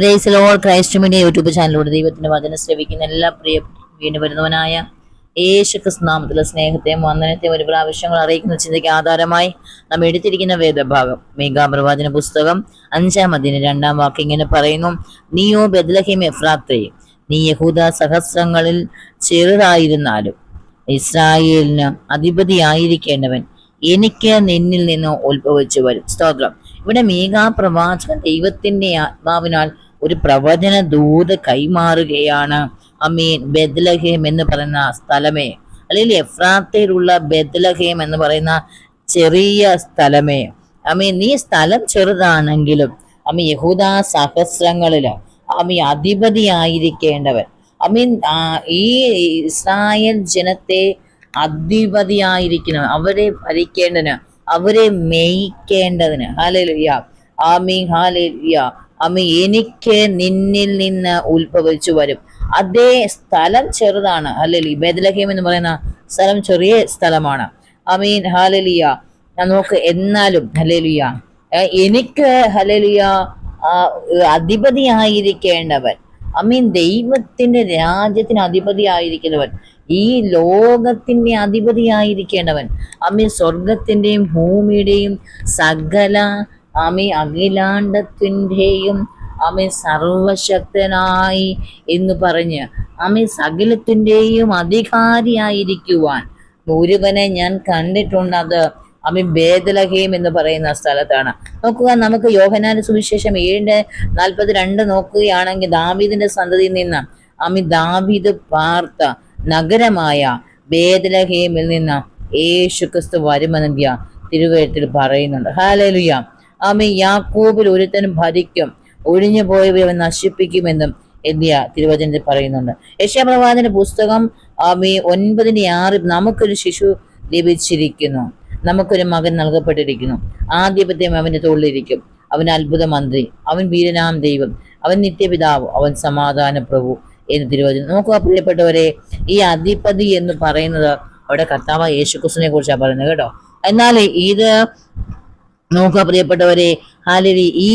Praise Lord Christ media YouTube ചാനലിലൂടെ ദൈവത്തിന്റെ വചനം ശ്രവിക്കുന്ന എല്ലാ പ്രിയ വീണ്ടും വരുന്നവനായ യേശു ക്രിസ്തുനാമത്തിലെ സ്നേഹത്തെയും വന്ദനത്തെയും ഒരു പ്രാവശ്യങ്ങൾ അറിയിക്കുന്ന ചിന്തയ്ക്ക് ആധാരമായി നാം എടുത്തിരിക്കുന്ന വേദഭാഗം മേഘാപ്രവാചന പുസ്തകം അഞ്ചാം അതിന് രണ്ടാം വാക്ക് ഇങ്ങനെ പറയുന്നു നീയോ ബദലഹിം എഫ്രാത്രേ നീ യഹൂദ സഹസ്രങ്ങളിൽ ചെറുതായിരുന്നാലും ഇസ്രായേലിന് അധിപതിയായിരിക്കേണ്ടവൻ എനിക്ക് നിന്നിൽ നിന്ന് ഉത്ഭവിച്ചു വരും. സ്തോത്രം. ഇവിടെ മേഘാപ്രവാചകൻ ദൈവത്തിന്റെ ആത്മാവിനാൽ ഒരു പ്രവചന ദൂത് കൈമാറുകയാണ്. അമീൻ. ബെദ്ലഹേം എന്ന് പറയുന്ന സ്ഥലമേ. അല്ലെങ്കിൽ എഫ്രാത്തയിലുള്ള ബെദ്ലഹേം എന്ന് പറയുന്ന ചെറിയ സ്ഥലമേ. അമീൻ നീ സ്ഥലം ചെറുതാണെങ്കിലും അമ്മ യഹൂദ സഹസ്രങ്ങളിൽ അമ്മ അധിപതിയായിരിക്കേണ്ടവൻ. അമീൻ ഈ ഇസ്രായേൽ ജനത്തെ അധിപതിയായിരിക്കണം അവരെ ഭരിക്കേണ്ടതിന് അവരെ മേയിക്കേണ്ടതിന്. ഹാലലുയ്യ ആമി ഹാലലുയ്യ അമ്മ എനിക്ക് നിന്നിൽ നിന്ന് ഉത്ഭവിച്ചു വരും. അതേ സ്ഥലം ചെറുതാണ്. ഹലലി ബേദലഹീം എന്ന് പറയുന്ന സ്ഥലം ചെറിയ സ്ഥലമാണ്. അമീൻ. ഹാലലിയ നമുക്ക് എന്നാലും ഹലലിയ എനിക്ക് ഹലലിയ അധിപതിയായിരിക്കേണ്ടവൻ. അമീൻ ദൈവത്തിന്റെ രാജ്യത്തിന് അധിപതിയായിരിക്കുന്നവൻ. ഈ ലോകത്തിന്റെ അധിപതിയായിരിക്കേണ്ടവൻ. അമീൻ സ്വർഗത്തിന്റെയും ഭൂമിയുടെയും സകല അമ്മി അഖിലാണ്ടത്തിന്റെയും അമി സർവശക്തനായി എന്ന് പറഞ്ഞ് അമി സകലത്തിന്റെയും അധികാരിയായിരിക്കുവാൻ. ഒരുവനെ ഞാൻ കണ്ടിട്ടുണ്ട് അത് അമി ബേദലഹീം എന്ന് പറയുന്ന സ്ഥലത്താണ്. നോക്കുക നമുക്ക് യോഹനാന സുവിശേഷം ഏഴിന്റെ നാൽപ്പത്തി രണ്ട് നോക്കുകയാണെങ്കിൽ ദാവീദിന്റെ സന്തതിയിൽ നിന്ന് അമി ദാവീദ് പാർത്ത നഗരമായ ബേദലഹീമിൽ നിന്ന് യേശു ക്രിസ്തു വരുമെന്ന് തിരുവഴുത്തിൽ പറയുന്നുണ്ട്. ഹാലലുയ ആമി യാക്കോബിൽ ഒരുത്തനും ഭരിക്കും. ഒഴിഞ്ഞു പോയവരെ നശിപ്പിക്കുമെന്നും എന്തിയ തിരുവചനത്തിൽ പറയുന്നുണ്ട്. യശ്യാപ്രവാചന്റെ പുസ്തകം ആമി ഒൻപതിന്റെ ആറ് നമുക്കൊരു ശിശു ലഭിച്ചിരിക്കുന്നു. നമുക്കൊരു മകൻ നൽകപ്പെട്ടിരിക്കുന്നു. ആധിപത്യം അവന്റെ തോളിലിരിക്കും. അവൻ അത്ഭുത മന്ത്രി അവൻ വീരനാം ദൈവം അവൻ നിത്യപിതാവ് അവൻ സമാധാന പ്രഭു എന്ന് തിരുവചനം. നോക്കുക പ്രിയപ്പെട്ടവരെ ഈ അധിപതി എന്ന് പറയുന്നത് അവിടെ കർത്താവ് യേശുക്രിസ്തുവിനെ കുറിച്ചാണ് പറയുന്നത് കേട്ടോ. എന്നാൽ ഇത് നോക്കുക പ്രിയപ്പെട്ടവരെ. ഹാലരി ഈ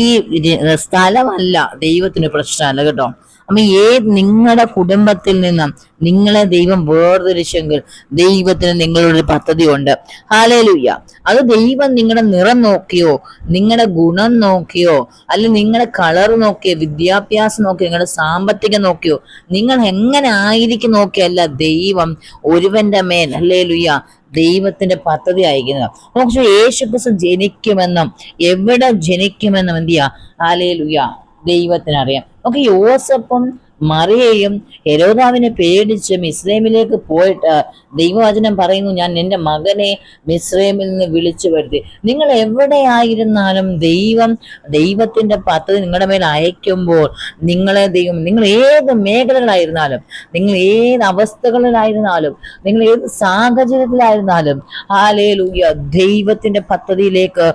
സ്ഥലമല്ല ദൈവത്തിന് പ്രശ്നമല്ല കേട്ടോ. അപ്പൊ ഏത് നിങ്ങളുടെ കുടുംബത്തിൽ നിന്നും നിങ്ങളെ ദൈവം വേർതിരിച്ചെങ്കിൽ ദൈവത്തിന് നിങ്ങളൊരു പദ്ധതി ഉണ്ട് ഹാലലുയ്യ അത് ദൈവം നിങ്ങളുടെ നിറം നോക്കിയോ നിങ്ങളുടെ ഗുണം നോക്കിയോ അല്ലെങ്കിൽ നിങ്ങളുടെ കളർ നോക്കിയോ വിദ്യാഭ്യാസം നോക്കിയോ നിങ്ങളുടെ സാമ്പത്തികം നോക്കിയോ നിങ്ങൾ എങ്ങനെ ആയിരിക്കും നോക്കിയല്ല ദൈവം ഒരുവന്റെ മേൽ. അല്ലേ ലുയ്യ ദൈവത്തിന്റെ പദ്ധതി അയക്കുന്നത് പക്ഷെ യേശുക്രിസ്തു ജനിക്കുമെന്നും എവിടെ ജനിക്കുമെന്നും എന്ത് ചെയ്യാ? ആലേ ലുയ്യ ദൈവത്തിനറിയാം. ഓക്കെ യോസഫും മറിയയും ഹെരോദാവിനെ പേടിച്ച് മിസ്രൈമിലേക്ക് പോയിട്ട് ദൈവവചനം പറയുന്നു ഞാൻ എന്റെ മകനെ മിസ്രൈമിൽ നിന്ന് വിളിച്ചു വരുത്തി. നിങ്ങൾ എവിടെയായിരുന്നാലും ദൈവം ദൈവത്തിന്റെ പദ്ധതി നിങ്ങളുടെ മേൽ അയക്കുമ്പോൾ നിങ്ങളെ ദൈവം നിങ്ങൾ ഏത് മേഖലകളായിരുന്നാലും നിങ്ങൾ ഏത് അവസ്ഥകളിലായിരുന്നാലും നിങ്ങൾ ഏത് സാഹചര്യത്തിലായിരുന്നാലും ഹാലേലൂയ ദൈവത്തിന്റെ പദ്ധതിയിലേക്ക്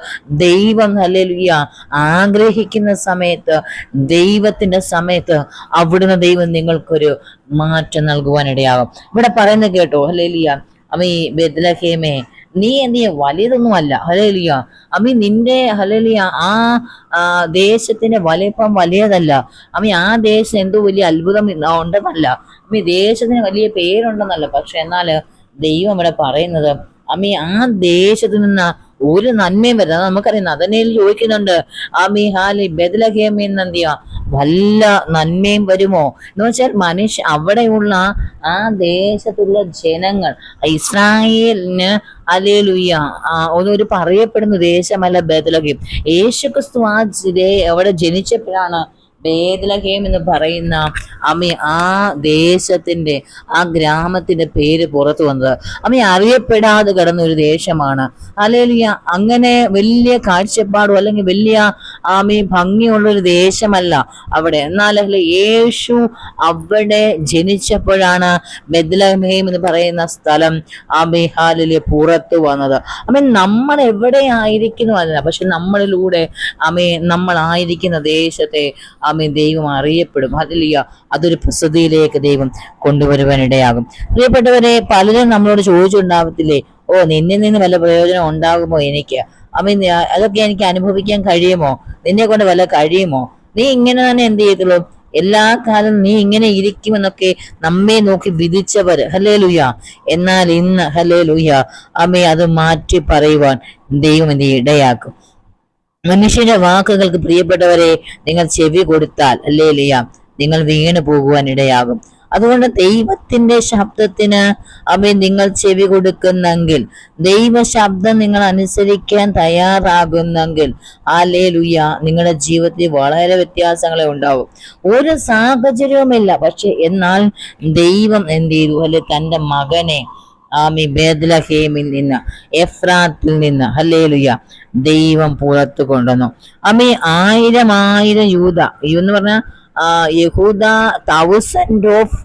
ദൈവം ഹലേലുയ ആഗ്രഹിക്കുന്ന സമയത്ത് ദൈവത്തിന്റെ സമയത്ത് അവിടുന്ന് ദൈവം നിങ്ങൾക്കൊരു മാറ്റം നൽകുവാനിടയാകും. ഇവിടെ പറയുന്നത് കേട്ടോ ഹലേലിയ അമ്മ ഈ ബെദ്ലഹേമേ നീ നീ അല്ല ഹലേലിയ അമ്മ നിന്റെ ഹലേലിയ ആ ദേശത്തിന്റെ വലിപ്പം വലിയതല്ല. അമ്മ ആ ദേശം എന്തോ വലിയ അത്ഭുതം ഉണ്ടെന്നല്ല. അമ്മ ദേശത്തിന് വലിയ പേരുണ്ടെന്നല്ല. പക്ഷെ എന്നാൽ ദൈവം ഇവിടെ പറയുന്നത് അമ്മ ആ ദേശത്ത് നിന്ന് ഒരു നന്മയും വരുന്നത്. നമുക്കറിയാം. നദനയിൽ ചോദിക്കുന്നുണ്ട് ആമി ഹാലി ബദലഹേമി എന്തിയാ വല്ല നന്മയും വരുമോ? എന്ന് വെച്ചാൽ മനുഷ്യ അവിടെയുള്ള ആ ദേശത്തുള്ള ജനങ്ങൾ ഇസ്രായേലിന് അലേലുയ്യ ഒന്നൊരു പറയപ്പെടുന്ന ദേശമല്ല ബദലഹേം. യേശുക്രിസ്തു ആ അവിടെ ജനിച്ചപ്പോഴാണ് ബേദലഹേം എന്ന് പറയുന്ന അമ്മ ആ ദേശത്തിന്റെ ആ ഗ്രാമത്തിന്റെ പേര് പുറത്തു വന്നത്. അമ്മ അറിയപ്പെടാതെ കിടന്ന ഒരു ദേശമാണ്. അല്ലെങ്കിൽ അങ്ങനെ വലിയ കാഴ്ചപ്പാടോ അല്ലെങ്കിൽ വലിയ ആമി ഭംഗിയുള്ള ഒരു ദേശമല്ല അവിടെ. എന്നാൽ യേശു അവിടെ ജനിച്ചപ്പോഴാണ് ബെദ്ലഹേം എന്ന് പറയുന്ന സ്ഥലം ആമി ഹാലിലെ പുറത്തു വന്നത്. അമ്മ നമ്മൾ എവിടെ ആയിരിക്കുന്നു അല്ല പക്ഷെ നമ്മളിലൂടെ അമ്മേ നമ്മളായിരിക്കുന്ന ദേശത്തെ ആമേ ദൈവം അറിയപ്പെടും. അതിലിയ അതൊരു പ്രസിദ്ധിയിലേക്ക് ദൈവം കൊണ്ടുവരുവാനിടയാകും. പ്രിയപ്പെട്ടവരെ പലരും നമ്മളോട് ചോദിച്ചിട്ടുണ്ടാവത്തില്ലേ ഓ നിന്നിൽ നിന്ന് വല്ല പ്രയോജനം ഉണ്ടാകുമോ എനിക്ക്? അമ്മ അതൊക്കെ എനിക്ക് അനുഭവിക്കാൻ കഴിയുമോ? നിന്നെ കൊണ്ട് വല്ല കഴിയുമോ? നീ ഇങ്ങനെ തന്നെ എന്ത് ചെയ്തുള്ളൂ എല്ലാ കാലം നീ ഇങ്ങനെ ഇരിക്കുമെന്നൊക്കെ നമ്മെ നോക്കി വിധിച്ചവര് ഹലേ ലുയ എന്നാൽ ഇന്ന് ഹലേ ലുയ അമ്മയെ അത് മാറ്റി പറയുവാൻ ദൈവം എന്ത് ഇടയാക്കും. മനുഷ്യന്റെ വാക്കുകൾക്ക് പ്രിയപ്പെട്ടവരെ നിങ്ങൾ ചെവി കൊടുത്താൽ അല്ലേ ലിയ? നിങ്ങൾ വീണു പോകുവാൻ ഇടയാകും. അതുകൊണ്ട് ദൈവത്തിന്റെ ശബ്ദത്തിന് അവ നിങ്ങൾ ചെവി കൊടുക്കുന്നെങ്കിൽ ദൈവ ശബ്ദം നിങ്ങൾ അനുസരിക്കാൻ തയ്യാറാകുന്നെങ്കിൽ ആലേ ലുയ നിങ്ങളുടെ ജീവിതത്തിൽ വളരെ വ്യത്യാസങ്ങളെ ഉണ്ടാവും. ഒരു സാഹചര്യവുമില്ല. പക്ഷെ എന്നാൽ ദൈവം എന്ത് ചെയ്തു? അല്ലെ തന്റെ മകനെ ആമി ബേദ്ലഹേമിൽ നിന്ന് എഫ്രാത്തിൽ നിന്ന് ഹല്ലേലുയ ദൈവം പുറത്തു കൊണ്ടുവന്നു. ആമി ആയിരം ആയിരം യൂത എന്ന് പറഞ്ഞ യഹൂദ തൗസൻഡ് ഓഫ്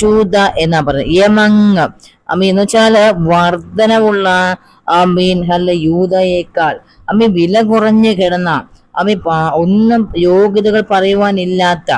ജൂത എന്നാ പറഞ്ഞത് യമങ് അമ്മി എന്ന് വെച്ചാൽ വർധനവുള്ള അമീൻ ഹല്ല യൂതയേക്കാൾ. അമ്മി വില കുറഞ്ഞു കിടന്ന അമ്മി ഒന്നും യോഗ്യതകൾ പറയുവാനില്ലാത്ത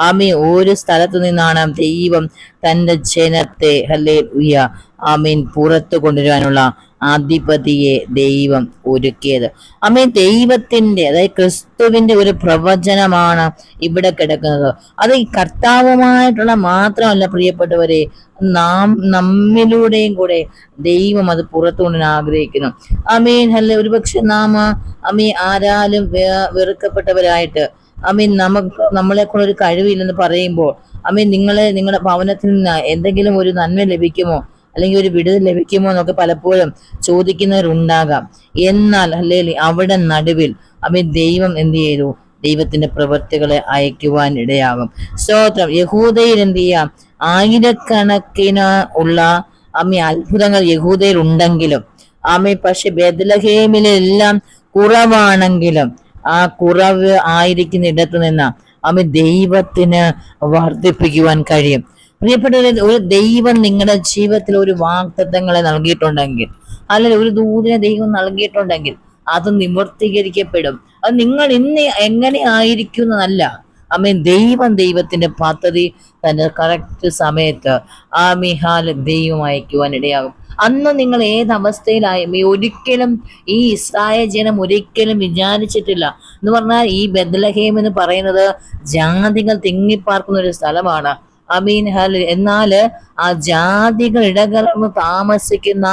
ആമി ഒരു സ്ഥലത്തു നിന്നാണ് ദൈവം തന്റെ ജനത്തെ ഹല്ലേ ഉയ്യ ആമീൻ പുറത്തു കൊണ്ടുവരാനുള്ള അധിപതിയെ ദൈവം ഒരുക്കിയത്. അമ്മേ ദൈവത്തിന്റെ അതായത് ക്രിസ്തുവിന്റെ ഒരു പ്രവചനമാണ് ഇവിടെ കിടക്കുന്നത്. അത് ഈ കർത്താവുമായിട്ടുള്ള മാത്രമല്ല പ്രിയപ്പെട്ടവരെ നാം നമ്മിലൂടെയും കൂടെ ദൈവം അത് പുറത്തു കൊണ്ടുവരാൻ ആഗ്രഹിക്കുന്നു. അമീൻ അല്ലെ? ഒരുപക്ഷെ നാം അമീ ആരാലും വെറുക്കപ്പെട്ടവരായിട്ട് അമീൻ നമുക്ക് നമ്മളെ കൊണ്ട് ഒരു കഴിവില്ലെന്ന് പറയുമ്പോൾ അമീൻ നിങ്ങളെ നിങ്ങളുടെ ഭവനത്തിൽ നിന്ന് എന്തെങ്കിലും ഒരു നന്മ ലഭിക്കുമോ? അല്ലെങ്കിൽ ഒരു വിടുതൽ ലഭിക്കുമോ എന്നൊക്കെ പലപ്പോഴും ചോദിക്കുന്നവരുണ്ടാകാം. എന്നാൽ അല്ലേ അവിടെ നടുവിൽ അവൻ ദൈവം എന്ത് ചെയ്തു? ദൈവത്തിന്റെ പ്രവൃത്തികളെ അയക്കുവാൻ ഇടയാകും. സ്തോത്രം. യഹൂദയിൽ എന്ത് ചെയ്യാം? ആയിരക്കണക്കിന് ഉള്ള അമ്മ അത്ഭുതങ്ങൾ യഹൂദയിൽ ഉണ്ടെങ്കിലും അമ്മ പക്ഷെ ബദലഹേമിലെല്ലാം കുറവാണെങ്കിലും ആ കുറവ് ആയിരിക്കുന്ന ഇടത്തു നിന്ന് അമ്മ ദൈവത്തിന് വർദ്ധിപ്പിക്കുവാൻ കഴിയും. പ്രിയപ്പെട്ടവരെ ഒരു ദൈവം നിങ്ങളുടെ ജീവിതത്തിൽ ഒരു വാഗ്ദത്തങ്ങളെ നൽകിയിട്ടുണ്ടെങ്കിൽ അല്ലെങ്കിൽ ഒരു ദൂതിനെ ദൈവം നൽകിയിട്ടുണ്ടെങ്കിൽ അത് നിവർത്തീകരിക്കപ്പെടും. അത് നിങ്ങൾ ഇന്ന് എങ്ങനെ ആയിരിക്കുന്നതല്ല. അമ്മ ദൈവം ദൈവത്തിന്റെ പദ്ധതി തന്റെ കറക്റ്റ് സമയത്ത് ആ മിഹാല ദൈവം അയക്കുവാൻ ഇടയാകും. അന്ന് നിങ്ങൾ ഏത് അവസ്ഥയിലായി ഒരിക്കലും ഈ ഇസ്രായേൽ ജനം ഒരിക്കലും വിചാരിച്ചിട്ടില്ല. എന്ന് പറഞ്ഞാൽ ഈ ബദലഹേം എന്ന് പറയുന്നത് ജാതികൾ തിങ്ങിപ്പാർക്കുന്ന ഒരു സ്ഥലമാണ്. അമീൻ ഹൽ എന്നാൽ ആ ജാതികൾ ഇടകലർന്ന് താമസിക്കുന്ന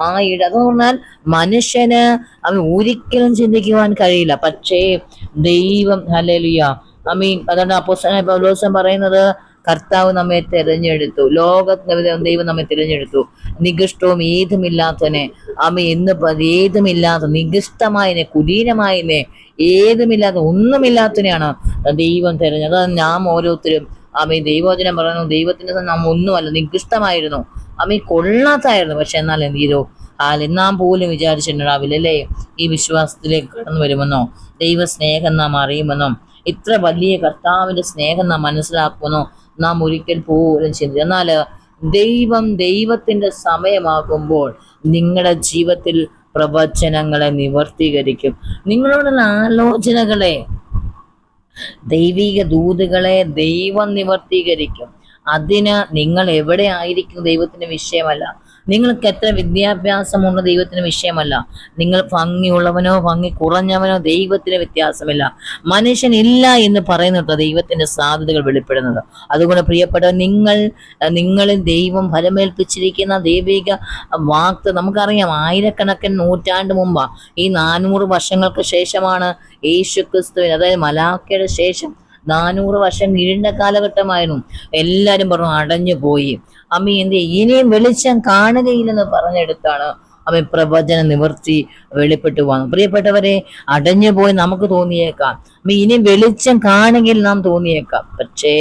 ആ ഇട എന്ന് പറഞ്ഞാൽ മനുഷ്യന് അവൻ ഒരിക്കലും ചിന്തിക്കുവാൻ കഴിയില്ല. പക്ഷേ ദൈവം ഹല്ലേലൂയ അമീൻ. അതാണ് പൗലോസൻ പറയുന്നത് കർത്താവ് നമ്മെ തിരഞ്ഞെടുത്തു. ലോകത്തിന് ദൈവം നമ്മെ തിരഞ്ഞെടുത്തു. നികൃഷ്ടവും ഏതുമില്ലാത്തനെ അമ്മ എന്ന് ഏതുമില്ലാത്ത നികൃഷ്ടമായനെ കുലീനമായനെ ഏതുമില്ലാത്ത ഒന്നുമില്ലാത്തനെയാണ് ദൈവം തിരഞ്ഞത് ഞാൻ ഓരോരുത്തരും അമ്മ ദൈവവചനം പറയുന്നു ദൈവത്തിന്റെ നാം ഒന്നുമല്ല നികൃഷ്ടമായിരുന്നു അമ്മ കൊള്ളാത്തായിരുന്നു. പക്ഷെ എന്നാൽ എന്ത് ചെയ്തു? ആൽ നാം പോലും വിചാരിച്ചിട്ടുണ്ടാവില്ല അല്ലേ ഈ വിശ്വാസത്തിലേക്ക് കടന്നു വരുമെന്നോ? ദൈവ സ്നേഹം നാം അറിയുമെന്നോ? ഇത്ര വലിയ കർത്താവിന്റെ സ്നേഹം നാം മനസ്സിലാക്കുമെന്നോ? നാം ഒരിക്കൽ പോലും ചിന്തി എന്നാൽ ദൈവം ദൈവത്തിന്റെ സമയമാകുമ്പോൾ നിങ്ങളുടെ ജീവിതത്തിൽ പ്രവചനങ്ങളെ നിവർത്തീകരിക്കും. നിങ്ങളോടുള്ള ആലോചനകളെ ദൈവിക ദൂതുകളെ ദൈവം നിവർത്തീകരിക്കും. അതിന് നിങ്ങൾ എവിടെ ആയിരിക്കും ദൈവത്തിന് വിഷയമല്ല. നിങ്ങൾക്ക് എത്ര വിദ്യാഭ്യാസമുള്ള ദൈവത്തിന് വിഷയമല്ല. നിങ്ങൾ ഭംഗിയുള്ളവനോ ഭംഗി കുറഞ്ഞവനോ ദൈവത്തിന് വ്യത്യാസമില്ല. മനുഷ്യനില്ല എന്ന് പറയുന്നുണ്ടോ ദൈവത്തിന്റെ സാധ്യതകൾ വെളിപ്പെടുന്നത്. അതുകൊണ്ട് പ്രിയപ്പെട്ട നിങ്ങൾ നിങ്ങളിൽ ദൈവം ഫലമേൽപ്പിച്ചിരിക്കുന്ന ദൈവിക വാക്ത് നമുക്കറിയാം. ആയിരക്കണക്കിന് നൂറ്റാണ്ട് മുമ്പാ ഈ നാനൂറ് വർഷങ്ങൾക്ക് ശേഷമാണ് യേശു ക്രിസ്തുവിന് അതായത് മലാക്കയുടെ ശേഷം നാനൂറ് വർഷം നീണ്ട കാലഘട്ടമായിരുന്നു. എല്ലാരും പറഞ്ഞു അടഞ്ഞു പോയി അമ്മ എന്ത്? ഇനിയും വെളിച്ചം കാണുകയില്ലെന്ന് പറഞ്ഞെടുത്താണ് അവൻ പ്രവചന നിവർത്തി വെളിപ്പെട്ടു വന്നു പ്രിയപ്പെട്ടവരെ അടഞ്ഞു പോയി നമുക്ക് തോന്നിയേക്കാം. അമ്മ ഇനി വെളിച്ചം കാണുകയിൽ നാം തോന്നിയേക്കാം. പക്ഷേ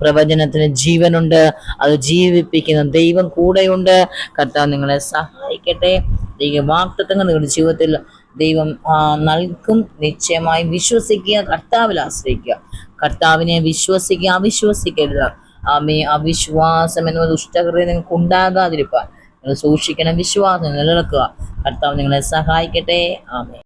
പ്രവചനത്തിന് ജീവനുണ്ട്. അത് ജീവിപ്പിക്കുന്ന ദൈവം കൂടെയുണ്ട്. കർത്താവ് നിങ്ങളെ സഹായിക്കട്ടെ. ദൈവ വാക്തത്വങ്ങൾ നിങ്ങളുടെ ജീവിതത്തിൽ ദൈവം നൽകും. നിശ്ചയമായി വിശ്വസിക്കുക. കർത്താവിൽ ആശ്രയിക്കുക. കർത്താവിനെ വിശ്വസിക്കുക. അവിശ്വസിക്കരുത്. ആമേ അവിശ്വാസം എന്ന ദുഷ്ടകൃതി നിങ്ങൾക്ക് ഉണ്ടാകാതിരിക്കുക നിങ്ങൾ സൂക്ഷിക്കണം വിശ്വാസം നിലനിൽക്കുക. കർത്താവ് നിങ്ങളെ സഹായിക്കട്ടെ. ആമേ